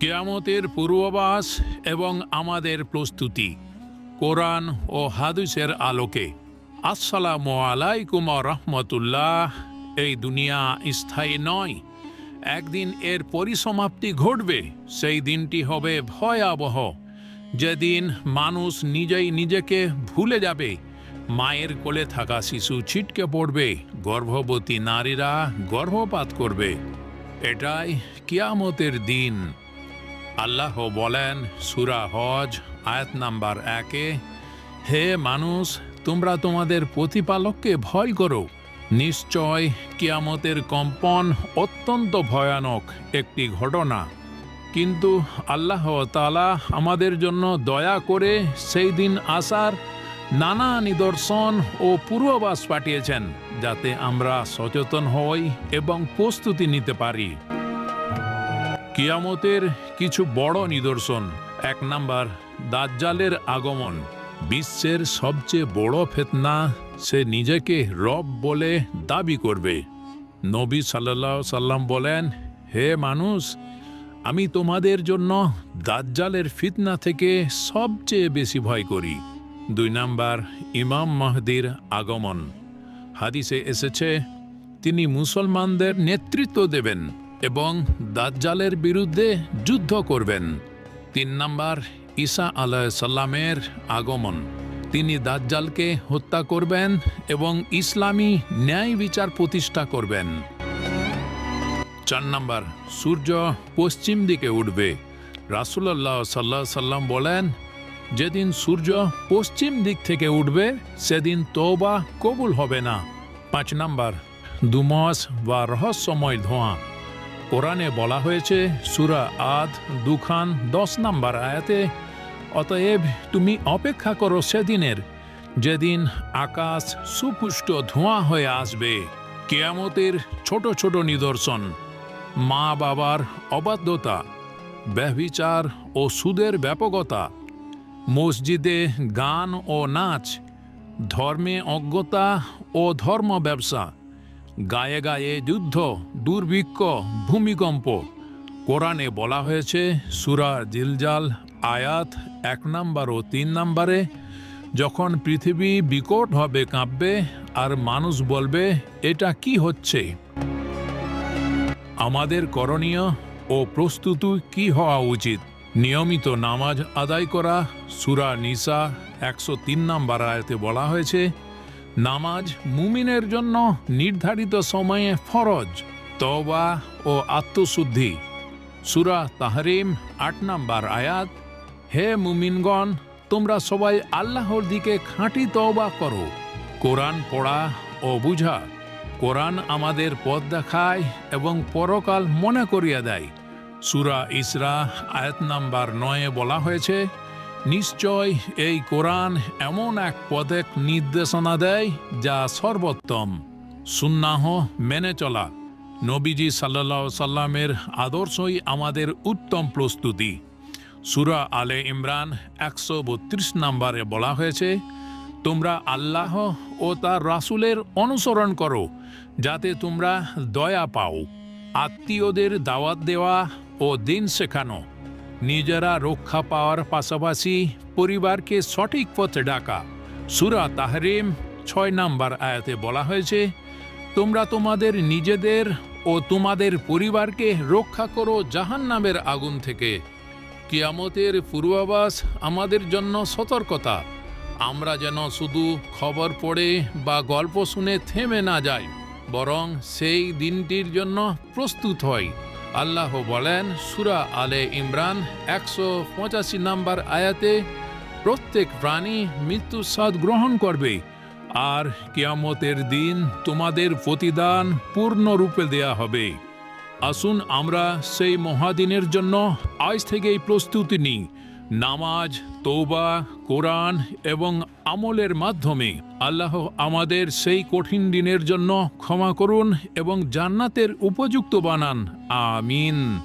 কেয়ামতের পূর্বাভাস এবং আমাদের প্রস্তুতি, কোরআন ও হাদিসের আলোকে। আসসালামু আলাইকুম রহমতুল্লাহ। এই দুনিয়া স্থায়ী নয়, একদিন এর পরিসমাপ্তি ঘটবে, সেই দিনটি হবে ভয়াবহ। যেদিন মানুষ নিজেই নিজেকে ভুলে যাবে, মায়ের কোলে থাকা শিশু ছিটকে পড়বে, গর্ভবতী নারীরা গর্ভপাত করবে। এটাই কিয়ামতের দিন। আল্লাহ বলেন, সুরা হজ, আয়াত নাম্বার একে, হে মানুষ, তোমরা তোমাদের প্রতিপালককে ভয় করো। নিশ্চয় কিয়ামতের কম্পন অত্যন্ত ভয়ানক একটি ঘটনা। কিন্তু আল্লাহ তালা আমাদের জন্য দয়া করে সেই দিন আসার নানা নিদর্শন ও পূর্বাভাস পাঠিয়েছেন, যাতে আমরা সচেতন হই এবং প্রস্তুতি নিতে পারি। কিয়ামতের কিছু বড় নিদর্শন। এক নাম্বার, দাজ্জালের আগমন। বিশ্বের সবচেয়ে বড় ফেতনা সে নিজেকে রব বলে দাবি করবে। নবী সাল্লাহ সাল্লাম বলেন, হে মানুষ, আমি তোমাদের জন্য দাজ্জালের ফিতনা থেকে সবচেয়ে বেশি ভয় করি। দুই নাম্বার, ইমাম মাহদির আগমন। হাদিসে এসেছে, তিনি মুসলমানদের নেতৃত্ব দেবেন। এবং দাজ্জালের বিরুদ্ধে যুদ্ধ করবেন। তিন নাম্বার, ঈসা আলাহ সাল্লামের আগমন। তিনি দাজ্জালকে হত্যা করবেন এবং ইসলামী ন্যায় বিচার প্রতিষ্ঠা করবেন। চার নাম্বার, সূর্য পশ্চিম দিকে উঠবে। রাসুলাল্লাহ সাল্লাহ সাল্লাম বলেন, যেদিন সূর্য পশ্চিম দিক থেকে উঠবে, সেদিন তওবা কবুল হবে না। পাঁচ নাম্বার, দুমাস বা রহস্যময় ধোঁয়া। কোরআনে বলা হয়েছে, সুরা আদ, দুখান, দশ নাম্বার আয়াতে, অতএব তুমি অপেক্ষা করো সেদিনের, যেদিন আকাশ সুপুষ্ট ধোঁয়া হয়ে আসবে। কেয়ামতের ছোট ছোট নিদর্শন, মা বাবার অবাধ্যতা, ব্যভিচার ও সুদের ব্যাপকতা, মসজিদে গান ও নাচ, ধর্মে অজ্ঞতা ও ধর্ম ব্যবসা গায়ে গায়ে যুদ্ধ, দুর্ভিক্ষ, ভূমিকম্প। কোরআনে বলা হয়েছে সুরা জিলজাল আয়াত এক নাম্বার ও তিন নাম্বারে, যখন পৃথিবী বিকট হবে কাঁপবে আর মানুষ বলবে, এটা কি হচ্ছে? আমাদের করণীয় ও প্রস্তুতি কি হওয়া উচিত? নিয়মিত নামাজ আদায় করা, সুরা নিসা একশো তিন নম্বর আয়তে বলা হয়েছে নামাজ মুমিনের জন্য নির্ধারিত সময়ে ফরজ, তওবা ও আত্মশুদ্ধি। সুরা তাহরিম, আট নম্বর আয়াত, হে মুমিনগণ, তোমরা সবাই আল্লাহর দিকে খাঁটি তওবা করো। কোরআন পড়া ও বুঝা, কোরআন আমাদের পথ দেখায় এবং পরকাল মনে করিয়া দেয়। সুরা ইসরা আয়াত নাম্বার নয়ে বলা হয়েছে নিশ্চয় এই কোরআন এমন এক পদেক নির্দেশনা দেয় যা সর্বোত্তম। সুন্নাহ মেনে চলা। নবীজি সাল্লা সাল্লামের আদর্শই আমাদের উত্তম প্রস্তুতি। সুরা আলে ইমরান একশো বত্রিশ নম্বরে বলা হয়েছে, তোমরা আল্লাহ ও তার রাসূলের অনুসরণ করো, যাতে তোমরা দয়া পাও। আত্মীয়দের দাওয়াত দেওয়া ও দিন শেখানো। নিজেরা রক্ষা পাওয়ার পাশাপাশি পরিবারকে সঠিক পথে ডাকা। সুরা তাহরিম ছয় নাম্বার আয়াতে বলা হয়েছে, তোমরা তোমাদের নিজেদের ও তোমাদের পরিবারকে রক্ষা করো জাহান্নামের আগুন থেকে। কিয়ামতের পূর্বাভাস আমাদের জন্য সতর্কতা। আমরা যেন শুধু খবর পড়ে বা গল্প শুনে থেমে না যাই, বরং সেই দিনটির জন্য প্রস্তুত হই। আল্লাহ বলেন, সুরা আলে ইমরান একশো পঁচাশি নাম্বার আয়াতে, প্রত্যেক প্রাণী মৃত্যু স্বাদ গ্রহণ করবে, আর কিয়ামতের দিন তোমাদের প্রতিদান পূর্ণরূপে দেয়া হবে। আসুন আমরা সেই মহাদিনের জন্য আজ থেকেই প্রস্তুতি নিই। নামাজ তৌবা কোরআন এবং আমলের মাধ্যমে আল্লাহ আমাদের সেই কঠিন দিনের জন্য ক্ষমা করুন এবং জান্নাতের উপযুক্ত বানান। আমিন।